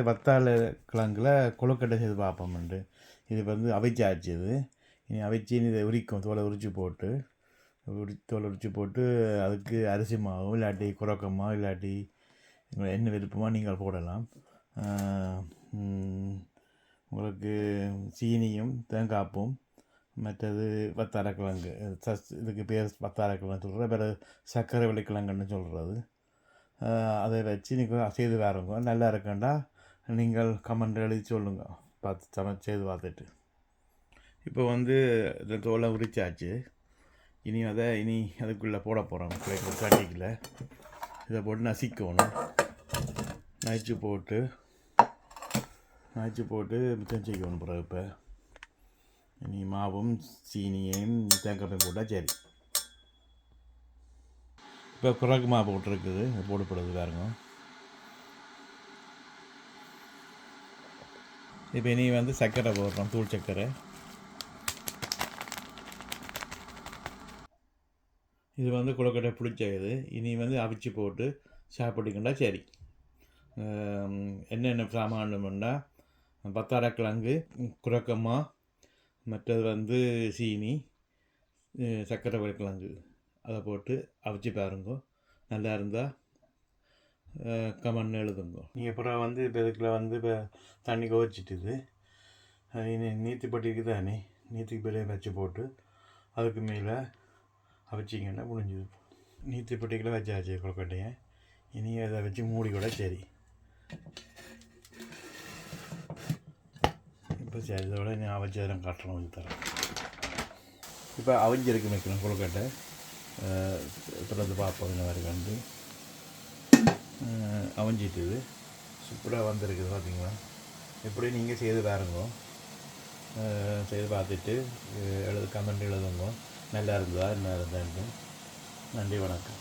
வத்தாழ கிழங்குல கொழுக்கட்டை செய்து பார்ப்போம் உண்டு இது வந்து அவிச்சாச்சு இது இனி அவிச்சி இதை உரிக்கும். தோலை உரித்து போட்டு உரி தோலை உரித்து போட்டு அதுக்கு அரிசி மாவு இல்லாட்டி குரக்க இல்லாட்டி உங்களை என்ன விருப்பமோ நீங்கள் போடலாம். உங்களுக்கு சீனியும் தேங்காய்ப்பும் மற்றது வத்தாரக்கிழங்கு சஸ் இதுக்கு பேர் வத்தாரக்கிழங்கு சொல்கிறேன் பிறகு சர்க்கரை வெள்ளிக்கிழங்குன்னு சொல்கிறது அதை வச்சு நீங்கள் செய்து பாருங்க. நல்லா இருக்கண்டா? நீங்கள் கமெண்ட் எழுதி சொல்லுங்கள் பார்த்து சமை செய்து பார்த்துட்டு. இப்போ வந்து இந்த தோலை உரிச்சாச்சு. இனி அதை இனி அதுக்குள்ளே போட போகிறோம் கட்டிக்குள்ள இதை போட்டு நசிக்கணும். நசிச்சு போட்டு நசிச்சு போட்டு மிச்சம் செய்யணும் பிறகு இப்போ. இனி மாவும் சீனியையும் தேங்காயும் போட்டால் சரி. இப்போ பிறகு மாவு போட்டிருக்குது. போடப்படுது பாருங்க. இப்போ இனி வந்து சர்க்கரை போடுறோம் தூள் சர்க்கரை. இது வந்து குளக்கட்டை பிடிச்ச இது இனி வந்து அவிச்சு போட்டு சாப்பிட்டுக்கிண்டா சரி. என்னென்ன என்னென்ன சாமானுமெண்டா பத்தாரக்கிழங்கு குரக்கம்மா மற்றது வந்து சீனி சர்க்கரை கிழங்கு அதை போட்டு அவிச்சு பாருங்க. நல்லா இருந்தால் கமெண்ட் எழுதுங்க. நீங்கள் அப்புறம் வந்து இப்போ இதுக்குள்ள வந்து இப்போ தண்ணி கொதிச்சிட்டுது அது இனி நீத்திப்பட்டிக்கு தானே நீத்திக்கு பிள்ளையை வச்சு போட்டு அதுக்கு மேலே அவிச்சிங்கன்னா முடிஞ்சுது. நீத்திப்பட்டிக்குள்ள வச்சாச்சு கொழுக்கட்டையை. இனி அதை வச்சு மூடி கூட சரி. இப்போ சரி இதோட நான் அவிச்சு கட்டணம் காட்டணும் தரேன். இப்போ அவிஞ்சிருக்கு வைக்கணும் கொழுக்கட்டை. தொடர்ந்து பார்ப்போம் இந்த மாதிரி வந்து. அமைஞ்சிட்டுது சூப்பராக வந்திருக்குது பார்த்தீங்களா எப்படி நீங்கள் செய்து பாருங்க. செய்து பார்த்துட்டு எழுது கமெண்ட் எழுதுங்க. நல்லா இருந்ததா? என்ன இருந்தான்னு நன்றி வணக்கம்.